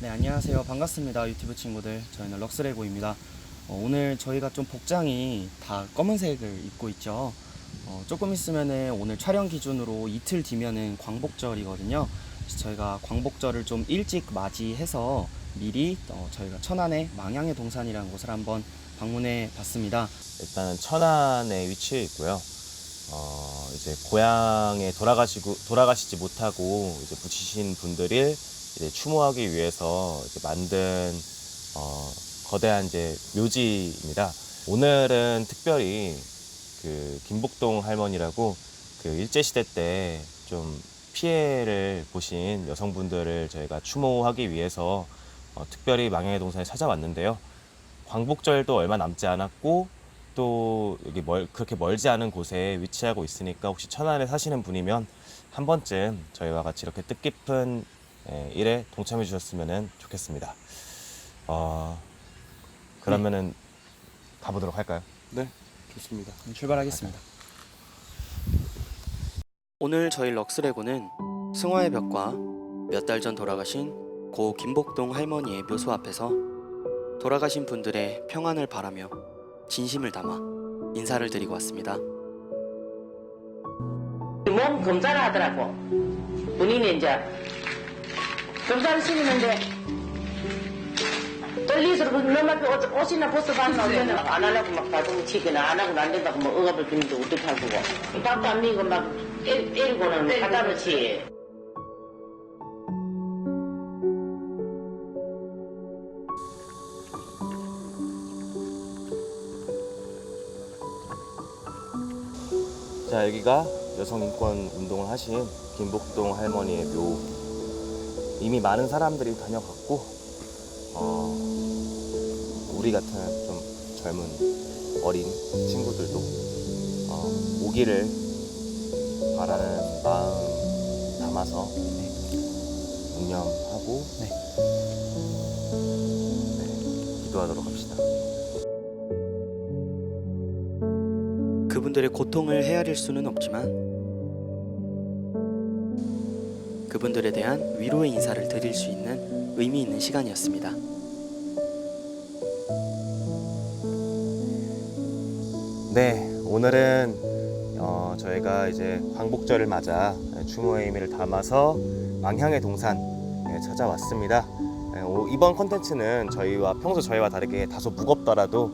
네, 안녕하세요. 반갑습니다. 유튜브 친구들. 저희는 럭스레고입니다. 어, 오늘 저희가 좀 복장이 다 검은색을 입고 있죠. 어, 조금 있으면은 오늘 촬영 기준으로 이틀 뒤면은 광복절이거든요. 그래서 저희가 광복절을 좀 일찍 맞이해서 미리 어, 저희가 천안의 망향의 동산이라는 곳을 한번 방문해 봤습니다. 일단은 천안에 위치해 있고요. 어, 이제 고향에 돌아가시고 돌아가시지 못하고 이제 묻히신 분들을 이제 추모하기 위해서 이제 만든 어, 거대한 이제 묘지입니다. 오늘은 특별히 그 김복동 할머니라고 그 일제 시대 때 좀 피해를 보신 여성분들을 저희가 추모하기 위해서 어, 특별히 망향의 동산에 찾아왔는데요. 광복절도 얼마 남지 않았고 또 여기 멀, 그렇게 멀지 않은 곳에 위치하고 있으니까 혹시 천안에 사시는 분이면 한 번쯤 저희와 같이 이렇게 뜻깊은 예, 일에 동참해 주셨으면 좋겠습니다. 어, 그러면은 가보도록 할까요? 네, 좋습니다. 네, 출발하겠습니다. 오늘 저희 럭스레고는 승화의 벽과 몇 달 전 돌아가신 고 김복동 할머니의 묘소 앞에서 돌아가신 분들의 평안을 바라며 진심을 담아 인사를 드리고 왔습니다. 몸 검사를 하더라고. 본인이 이제 검사를 시키는데 떨리서 앞에 옷, 옷이나 벗어봤나 어쩌나 안 하려고 막 가슴 치거나 안 하고는 안 된다고 뭐 억압을 피는데 어떻게 하고. 밥도 안 먹이고 막 때- 때리고는 갖다 놓지. 자 여기가 여성인권 운동을 하신 김복동 할머니의 묘 이미 많은 사람들이 다녀갔고 어, 우리 같은 좀 젊은 어린 친구들도 어, 오기를 바라는 마음 담아서 네, 묵념하고 네. 네, 기도하도록 합시다. 그분들의 고통을 헤아릴 수는 없지만 그분들에 대한 위로의 인사를 드릴 수 있는 의미 있는 시간이었습니다. 네, 오늘은 어, 저희가 이제 광복절을 맞아 추모의 의미를 담아서 망향의 동산에 찾아왔습니다. 네, 오- 이번 컨텐츠는 저희와 평소 저희와 다르게 다소 무겁더라도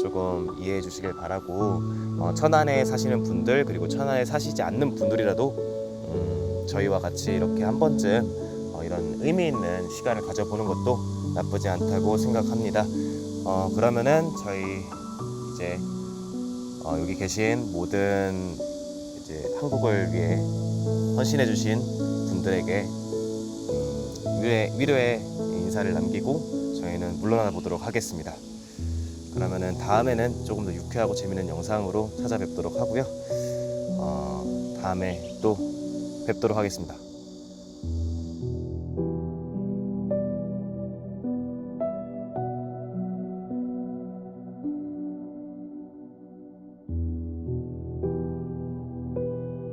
조금 이해해 주시길 바라고 어, 천안에 사시는 분들 그리고 천안에 사시지 않는 분들이라도 음, 저희와 같이 이렇게 한 번쯤 어, 이런 의미 있는 시간을 가져보는 것도 나쁘지 않다고 생각합니다. 어, 그러면은 저희 이제 어, 여기 계신 모든 이제 한국을 위해 헌신해주신 분들에게 음, 위로의, 위로의 인사를 남기고 저희는 물러나 보도록 하겠습니다. 그러면은 다음에는 조금 더 유쾌하고 재밌는 영상으로 찾아뵙도록 하고요. 어, 다음에 또 뵙도록 하겠습니다.